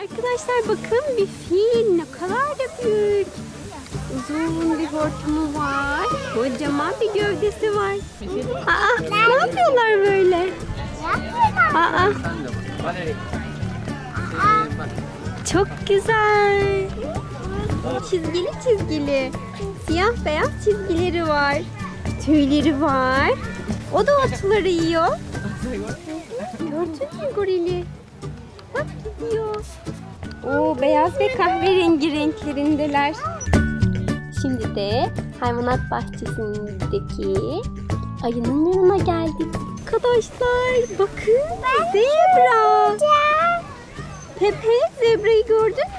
Arkadaşlar bakın bir fil ne kadar da büyük. Uzun bir hortumu var. Kocaman bir gövdesi var. Aa, ne yapıyorlar böyle? Aa, çok güzel. Çizgili çizgili. Siyah beyaz çizgileri var. Tüyleri var. O da otları yiyor. Gördün mü gorili? Bak gidiyor. Oo beyaz ve kahverengi renklerindeler. Şimdi de hayvanat bahçesindeki ayının yanına geldik. Arkadaşlar bakın zebra. Pepe zebrayı gördün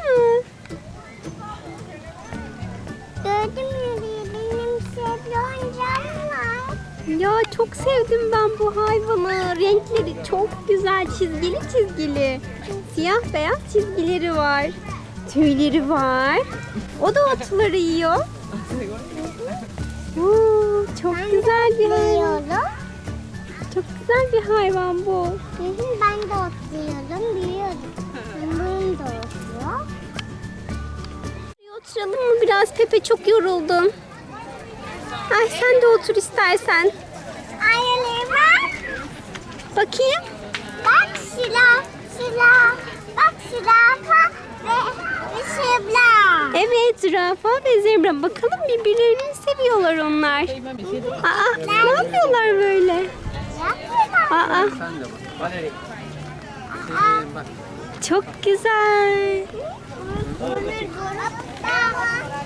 Ya çok sevdim ben bu hayvanı. Renkleri çok güzel çizgili çizgili. Siyah beyaz çizgileri var. Tüyleri var. O da otları yiyor. Oo, çok güzel bir hayvan. Çok güzel bir hayvan bu. Ben de oturuyorum. Biliyorum. Bunun da. Buraya Oturalım mı biraz Pepe çok yoruldum. Ay sen de otur istersen. Ayıları bak. Bakayım. Bak silah. Silah. Bak silah. Ve, ve silah. Evet zürafa ve zebra. Bakalım birbirlerini seviyorlar onlar. Aa, ne yapıyorlar böyle? Yapıyorlar. Aa, Sen de bak. Valeri. Aa, çok güzel.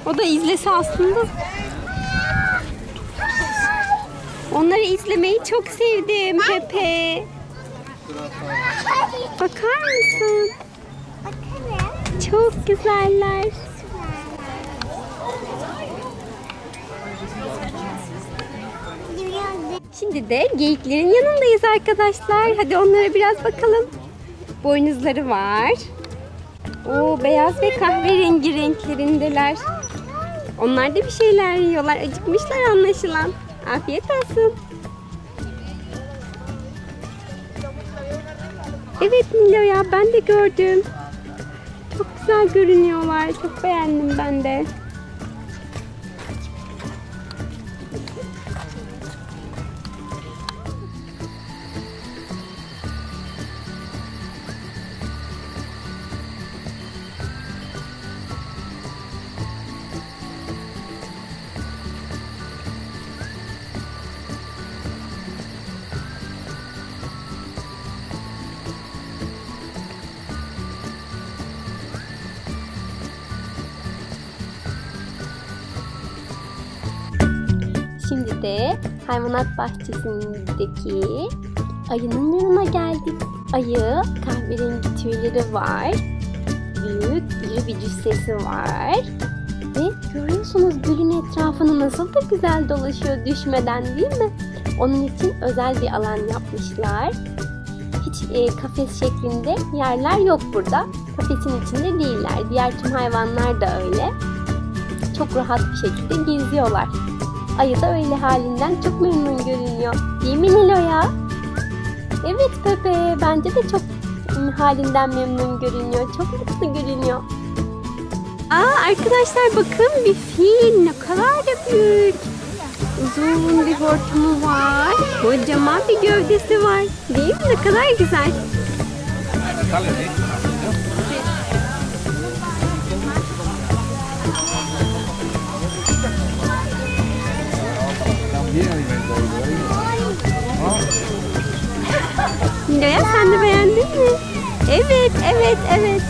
O da izlese aslında. Onları izlemeyi çok sevdim Pepe. Bakar mısın? Çok güzeller. Şimdi de geyiklerin yanındayız arkadaşlar. Hadi onlara biraz bakalım. Boynuzları var. Oo beyaz ve kahverengi renklerindeler. Onlar da bir şeyler yiyorlar. Acıkmışlar anlaşılan. Afiyet olsun. Evet Nilo ya ben de gördüm. Çok güzel görünüyorlar. Çok beğendim ben de. Şimdi de hayvanat bahçesindeki ayının yanına geldik. Ayı kahverengi tüyleri var. Büyük iri bir cüssesi var. Ve görüyorsunuz gülün etrafını nasıl da güzel dolaşıyor düşmeden değil mi? Onun için özel bir alan yapmışlar. Hiç e, kafes şeklinde yerler yok burada. Kafesin içinde değiller. Diğer tüm hayvanlar da öyle. Çok rahat bir şekilde geziyorlar. Ayı da öyle halinden çok memnun görünüyor. Değil mi Nilo'ya? Evet Pepe, bence de çok halinden memnun görünüyor. Çok mutlu görünüyor. Aa arkadaşlar bakın bir fil ne kadar da büyük. Uzun bir hortumu var. Kocaman bir gövdesi var. Değil mi? Ne kadar güzel. Nilo'ya sen de beğendin mi? Evet, evet, evet.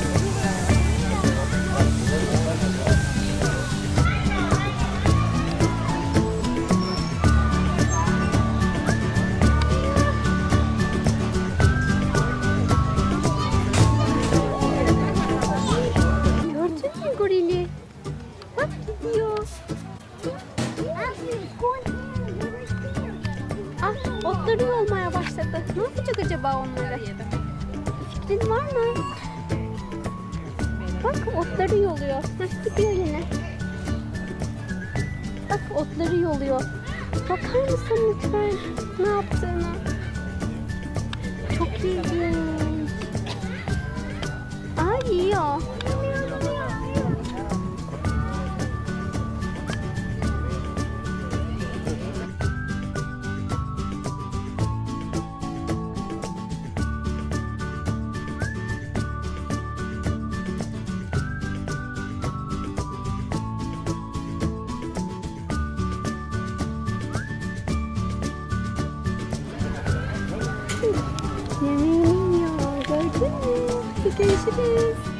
Ah otları olmaya başladı. Ne yapacak acaba onları? Fikrin var mı? Bak otları yoluyor. Heh, gidiyor yine. Bak otları yoluyor. Bakar mısın lütfen ne yaptığını? Çok ilginç. Aa yiyor. Görüşürüz.